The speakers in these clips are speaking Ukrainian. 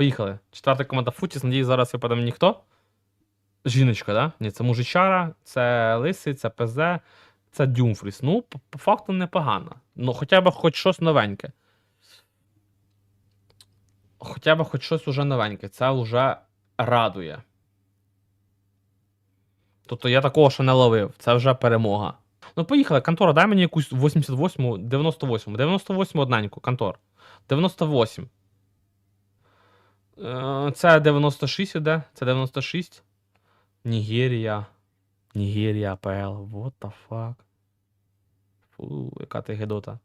Поїхали. Четверта команда Футіс. Надіюсь, зараз випаде мені хто? Жіночка, да? Ні, це мужичара, це лисий, це ПЗ, це Дюмфріс. Ну, по, факту непогано. Ну, хоча б хоч щось новеньке. Хоча б хоч щось уже новеньке. Це вже радує. Тобто я такого ще не ловив. Це вже перемога. Ну, поїхали, контора, дай мені якусь 88-му, 98-му. 98 одненьку, контор. 98. Е, Це 96 іде. Це 96. Нігерія. Нігерія, АПЛ. What the fuck? Фу, яка ти гедота.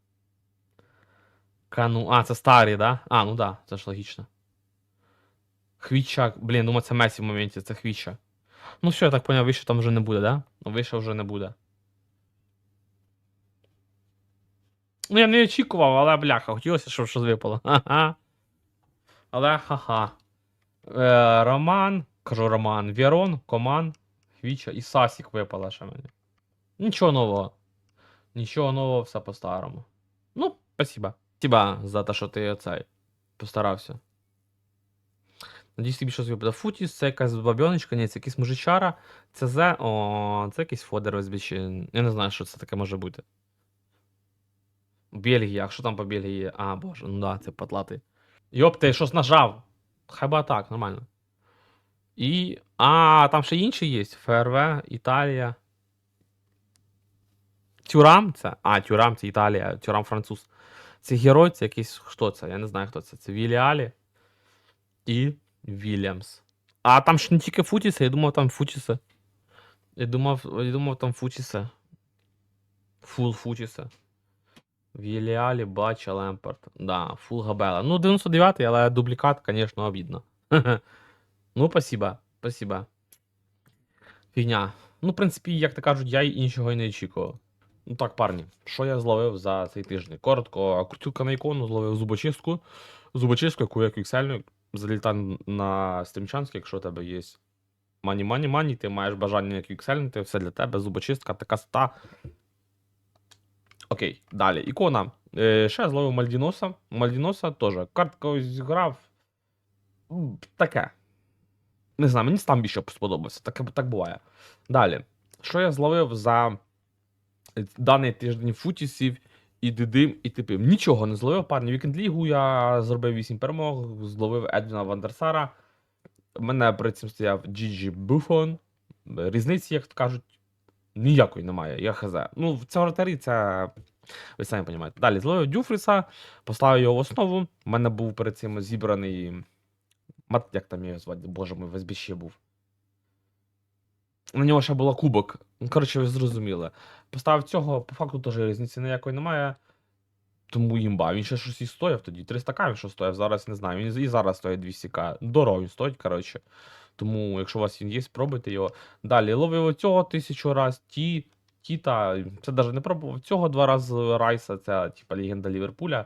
Кану. А, це старі, да? А, ну да, це ж логічно. Хвіча. Блін, думаю, це Месі в моменті, це Хвіча. Ну все, я так поняв, вище там вже не буде, да? Ну, вище вже не буде. Ну, я не очікував, але бляха, хотілося, щоб щось випало. Ха-ха. Але ха-ха. Е, Роман, кажу Роман, Вірон, Коман, Хвіча і Сасік випала ще мені. Нічого нового. Нічого нового, все по-старому. Ну, спасибо. Спасибо за те, що ти цей постарався. Надіюсь, тобі щось випаде. Футіс, це якась бабьоночка, ні, це якийсь мужичара. Це Зе. О, це якийсь фодер ОСБЧ. Я не знаю, що це таке може бути. Бельгія, а що там по Бельгії? А, боже, ну да, це потлатий. Йоп, ти щось нажав. Би так, нормально. І. А, там ще інші є. ФРВ, Італія. Тюрам це. А, Тюрам це Італія, Тюрам француз. Це герой, це якийсь. Хто це? Я не знаю, хто це. Це Віліалі і Вільямс. А там ж не тільки Футіси, я думав, там Футіси. Я думав, я думав, там Футіси. Фул Футіси. Віліалі, Бача, Лемпард. Да, фул Габела. Ну, 99-й, але дублікат, звісно, обідно. ну, спасибо, спасибо. Фігня. Ну, в принципі, як то кажуть, я й іншого і не очікував. Ну так, парні, що я зловив за цей тиждень? Коротко, крутілка на ікону, зловив зубочистку. Зубочистку, яку я квіксельну, залітай на стрімчанське, якщо у тебе є мані, мані, мані, ти маєш бажання квіксельнути, все для тебе, зубочистка, така ста. Окей, далі. Ікона. Е, ще зловив Мальдіноса. Мальдіноса теж. Картка зіграв. Таке. Не знаю, мені там більше сподобався. Таке так буває. Далі. Що я зловив за даний тиждень футісів і дидим, і типи. Нічого не зловив, парні. Вікенд лігу я зробив 8 перемог, зловив Едвіна Вандерсара. Мене перед цим стояв Джіджі Буфон. Різниці, як кажуть, ніякої немає. Я хз. Ну, в цьому вратарі це. Ви самі розумієте. Далі зловив Дюфріса, поставив його в основу. У мене був перед цим зібраний. Як там його звати? Боже мой, в СБЩ був. На нього ще була кубок. Ну, коротше, ви зрозуміли. Поставив цього, по факту теж різниці ніякої немає. Тому імба. Він ще щось і стояв тоді. 300к він що стояв, зараз не знаю. Він і зараз стоїть 200к. Дорого він стоїть, коротше. Тому, якщо у вас він є, спробуйте його. Далі ловив оцього тисячу раз, ті, Тіта. Це навіть не пробував. Цього два рази Райса, це типа легенда Ліверпуля.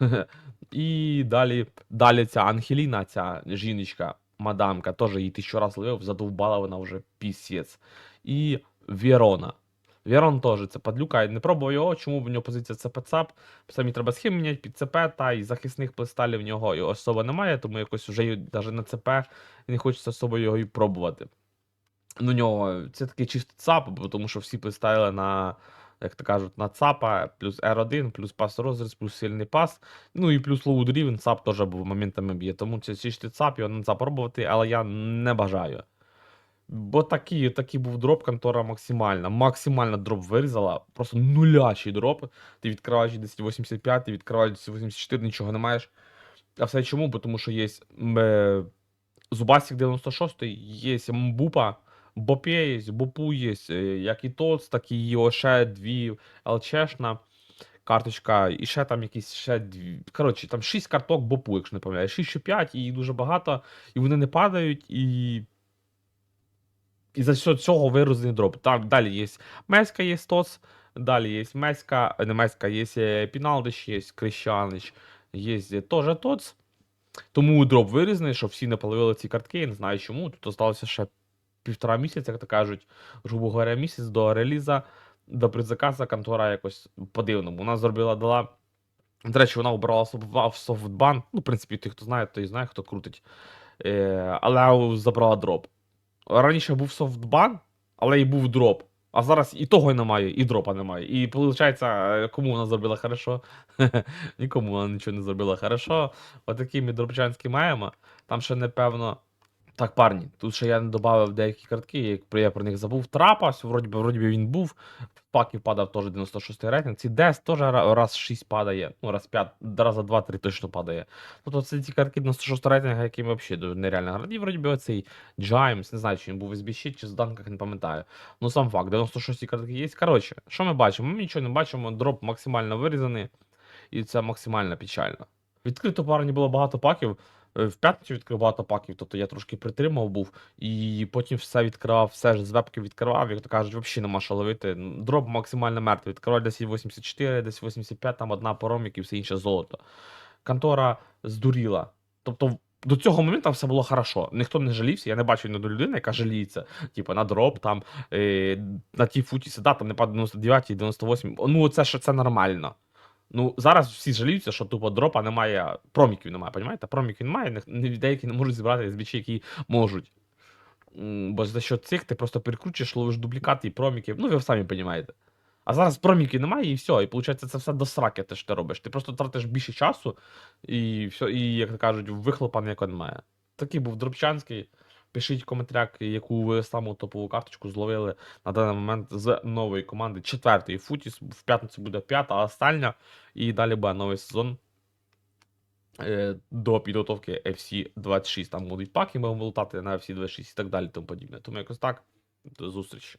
І далі, далі ця Ангеліна, ця жіночка, мадамка, теж її тисячу раз ловив, задовбала вона вже пісець. І Верона. Верон теж це падлюка, я не пробував його, чому в нього позиція це ПЦАП. Самі треба схем міняти під ЦП, та і захисних плесталів в нього і особо немає, тому якось вже навіть на ЦП не хочеться особо його і пробувати. Ну, нього це такий чистий ЦАП, тому що всі поставили на, як то кажуть, на ЦАПа, плюс R1, плюс пас розріз, плюс сильний пас. Ну і плюс лоуд рівень ЦАП теж був моментами б'є. Тому це чистий ЦАП, його не запробувати, але я не бажаю. Бо такий, такий був дроп контора максимальна. Максимально дроп вирізала. Просто нулячий дроп. Ти відкриваєш 1085, ти відкриваєш 1084, нічого не маєш. А все чому? Бо Тому що є е, Зубасик 96, є Мбупа, Бопе є, Бопу є, е, як і ТОЦ, так і ще дві ЛЧшна карточка, і ще там якісь ще дві. Коротше, там 6 карток Бопу, якщо не пам'ятаю. 6 чи 5, і дуже багато, і вони не падають, і. І за цього вирозний дроп. Так, далі є Меска, є ТОЦ, далі є Меска, не Меска, є е, Піналдич, є Крещанич, є теж ТОЦ. Тому дроп вирізаний, що всі не половили ці картки, я не знаю чому. Тут залишилося ще півтора місяця, як то кажуть, грубо говоря, місяць до реліза, до предзаказа контора якось по-дивному. Вона зробила дала До речі, вона обрала софтба- софтбан. Ну, в принципі, тих, хто знає, той знає, хто крутить. Е, але забрала дроп. Раніше був софтбан, але і був дроп. А зараз і того немає, і дропа немає. І виходить, кому вона зробила хорошо? Нікому вона нічого не зробила хорошо. Отакі ми дропчанські маємо. Там ще непевно. Так, парні, тут ще я не додав деякі картки, як я про них забув. Трапас, вроді би, вроді би він був. В паків падав теж 96 рейтинг. Ці Дес теж раз 6 падає. Ну, раз 5, раза 2-3 точно падає. Тобто це ті картки 96 рейтинга, які взагалі дуже нереально грають. І вроді би оцей Джаймс, не знаю, чи він був в SBC, чи з данках, не пам'ятаю. Ну сам факт, 96 картки є. Коротше, що ми бачимо? Ми нічого не бачимо, дроп максимально вирізаний, і це максимально печально. Відкрито парні було багато паків. Е, В п'ятницю відкрив багато паків, тобто я трошки притримав був, і потім все відкривав, все ж з вебки відкривав, як то кажуть, взагалі нема що ловити. Дроп максимально мертвий. Відкривав десь 84, десь 85, там одна поромік і все інше золото. Контора здуріла. Тобто до цього моменту все було хорошо. Ніхто не жалівся, я не бачив ні одної людини, яка жаліється. Типу на дроп, там, е, на ті футіси, да, там не падає 99, 98. Ну, це ж це нормально. Ну, зараз всі жаліються, що тупо дропа немає, проміків немає, понімаєте? Проміків немає, не- не- деякі не можуть зібрати SBC, які можуть. Бо за що цих ти просто перекручуєш, ловиш дублікати і проміків. Ну, ви самі розумієте. А зараз проміків немає, і все. І виходить, це все до сраки, те, що ти робиш. Ти просто тратиш більше часу, і все, і, як кажуть, вихлопа ніякого немає. Такий був дропчанський. Пишіть в коментарях, яку ви саму топову карточку зловили на даний момент з нової команди. Четвертий Футіс. В п'ятницю буде п'ята, а остання. І далі буде новий сезон. е, До підготовки FC 26. Там будуть паки, будемо лутати на FC 26 і так далі, тому подібне. Тому якось так. До зустрічі.